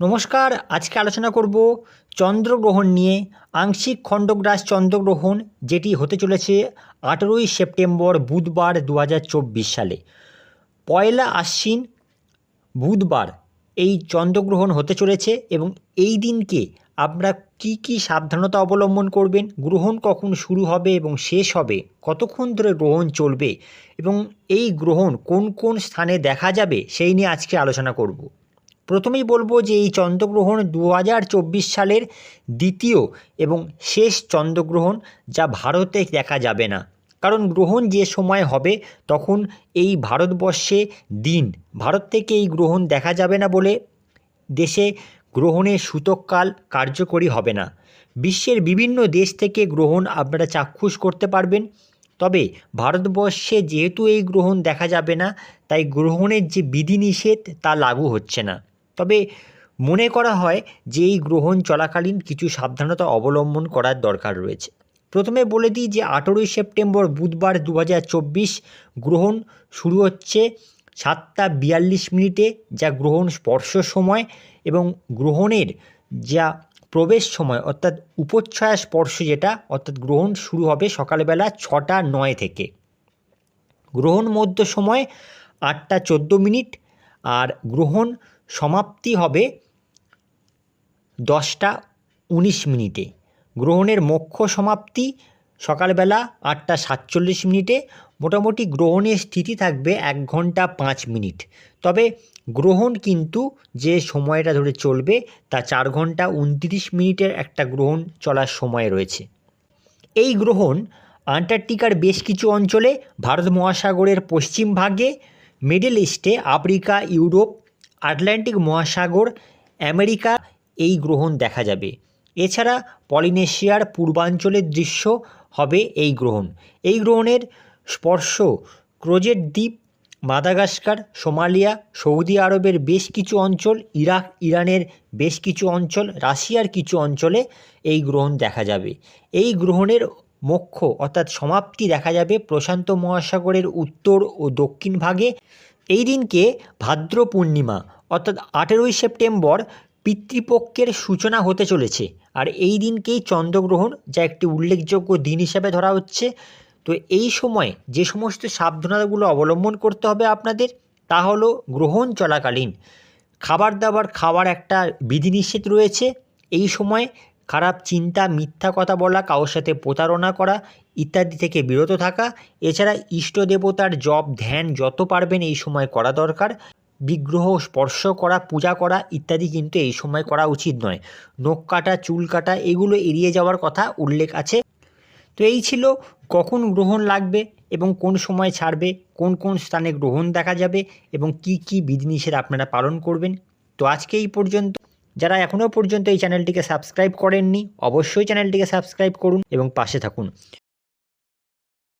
নমস্কার, আজকে আলোচনা করব চন্দ্রগ্রহণ নিয়ে, আংশিক খণ্ডগ্রাস চন্দ্রগ্রহণ যেটি হতে চলেছে আঠেরোই সেপ্টেম্বর বুধবার দু হাজার চব্বিশ সালে। পয়লা আশ্বিন বুধবার এই চন্দ্রগ্রহণ হতে চলেছে এবং এই দিনকে আপনারা কি কি সাবধানতা অবলম্বন করবেন, গ্রহণ কখন শুরু হবে এবং শেষ হবে, কতক্ষণ ধরে গ্রহণ চলবে এবং এই গ্রহণ কোন কোন স্থানে দেখা যাবে সেই নিয়ে আজকে আলোচনা করব। প্রথমেই বলব যে এই চন্দ্রগ্রহণ দু হাজার চব্বিশ সালের দ্বিতীয় এবং শেষ চন্দ্রগ্রহণ যা ভারতে দেখা যাবে না। কারণ গ্রহণ যে সময় হবে তখন এই ভারতবর্ষে দিন। ভারত থেকে এই গ্রহণ দেখা যাবে না বলে দেশে গ্রহণের সূতককাল কার্যকরী হবে না। বিশ্বের বিভিন্ন দেশ থেকে গ্রহণ আপনারা চাক্ষুষ করতে পারবেন। তবে ভারতবর্ষে যেহেতু এই গ্রহণ দেখা যাবে না, তাই গ্রহণের যে বিধিনিষেধ তা লাগু হচ্ছে না। তবে মনে করা হয় যে এই গ্রহণ চলাকালীন কিছু সাবধানতা অবলম্বন করার দরকার রয়েছে। প্রথমে বলে দিই যে আঠেরোই সেপ্টেম্বর বুধবার দু হাজার চব্বিশ গ্রহণ শুরু হচ্ছে সাতটা বিয়াল্লিশ মিনিটে, যা গ্রহণ স্পর্শ সময় এবং গ্রহণের যা প্রবেশ সময়, অর্থাৎ উপচ্ছয়া স্পর্শ যেটা, অর্থাৎ গ্রহণ শুরু হবে সকালবেলা ছটা নয় থেকে। গ্রহণ মধ্য সময় আটটা চোদ্দ মিনিট আর গ্রহণ সমাপ্তি হবে দশটা উনিশ মিনিটে। গ্রহণের মোক্ষ সমাপ্তি সকালবেলা আটটা সাতচল্লিশ মিনিটে। মোটামুটি গ্রহণের স্থিতি থাকবে এক ঘণ্টা পাঁচ মিনিট। তবে গ্রহণ কিন্তু যে সময়টা ধরে চলবে তা চার ঘণ্টা উনত্রিশ মিনিটের একটা গ্রহণ চলার সময় রয়েছে। এই গ্রহণ আন্টার্কটিকার বেশ কিছু অঞ্চলে, ভারত মহাসাগরের পশ্চিম ভাগে মিডল ইস্টে আফ্রিকা, ইউরোপ, আটলান্টিক মহাসাগর, আমেরিকা এই গ্রহণ দেখা যাবে। এছাড়া পলিনেশিয়ার পূর্বাঞ্চলের দৃশ্য হবে এই গ্রহণ। এই গ্রহণের স্পর্শ ক্রোজেট দ্বীপ, মাদাগাস্কার, সোমালিয়া, সৌদি আরবের বেশ কিছু অঞ্চল, ইরাক, ইরানের বেশ কিছু অঞ্চল, রাশিয়ার কিছু অঞ্চলে এই গ্রহণ দেখা যাবে। এই গ্রহণের মোক্ষ, অর্থাৎ সমাপ্তি দেখা যাবে প্রশান্ত মহাসাগরের উত্তর ও দক্ষিণ ভাগে। এই দিনকে ভাদ্র পূর্ণিমা, অর্থাৎ আঠেরোই সেপ্টেম্বর পিতৃপক্ষের সূচনা হতে চলেছে। আর এই দিনকেই চন্দ্রগ্রহণ, যা একটি উল্লেখযোগ্য দিন হিসাবে ধরা হচ্ছে। তো এই সময় যে সমস্ত সাবধানতাগুলো অবলম্বন করতে হবে আপনাদের, তা হলো গ্রহণ চলাকালীন। খাবার দাবার, খাওয়ার একটা বিধিনিষেধ রয়েছে। এই সময় খারাপ চিন্তা, মিথ্যা কথা বলা, কারোর সাথে প্রতারণা করা ইত্যাদি থেকে বিরত থাকা। এছাড়া ইষ্ট দেবতার জপ, ধ্যান যত পারবেন এই সময় করা দরকার। বিগ্রহ স্পর্শ করা, পূজা করা ইত্যাদি কিন্তু এই সময় করা উচিত নয়। নখ কাটা, চুল কাটা, এগুলো এড়িয়ে যাওয়ার কথা উল্লেখ আছে। তো এই ছিল কখন গ্রহণ লাগবে এবং কোন সময় ছাড়বে, কোন কোন স্থানে গ্রহণ দেখা যাবে এবং কি কি বিধিনিষেধ আপনারা পালন করবেন। তো আজকে এই পর্যন্ত। যারা এখনও পর্যন্ত এই চ্যানেলটিকে সাবস্ক্রাইব করেননি অবশ্যই চ্যানেলটিকে সাবস্ক্রাইব করুন এবং পাশে থাকুন।